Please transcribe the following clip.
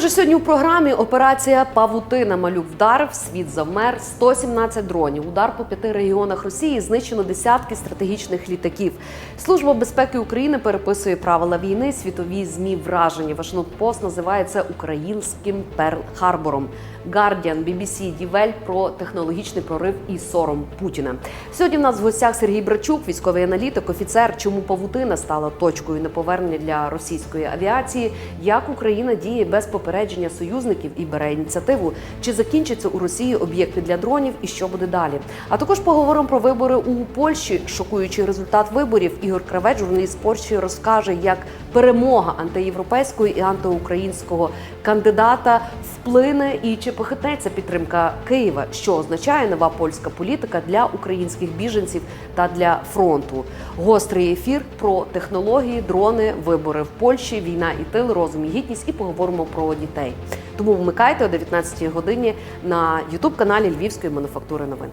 Отже, сьогодні у програмі операція Павутина Малюк вдарив, світ завмер, 117 дронів. Удар по п'яти регіонах Росії знищено десятки стратегічних літаків. Служба безпеки України переписує правила війни. Світові змі вражені. Вашингтон Пост називає це українським Перл-Харбором. Guardian, BBC, Дівель про технологічний прорив і сором Путіна. Сьогодні в нас в гостях Сергій Брачук, військовий аналітик, офіцер. Чому павутина стала точкою неповернення для російської авіації? Як Україна діє без попередження союзників і бере ініціативу? Чи закінчаться у Росії об'єкти для дронів і що буде далі? А також поговоримо про вибори у Польщі. Шокуючий результат виборів. Ігор Кравець, журналіст Польщі, розкаже, як перемога антиєвропейського і антиукраїнського кандидата вплине і чи похитнеться підтримка Києва, що означає нова польська політика для українських біженців та для фронту. Гострий ефір про технології, дрони, вибори в Польщі, війна і тил, розум і гідність, і поговоримо про дітей. Тому вмикайте о 19 годині на Ютуб каналі Львівської мануфактури новин.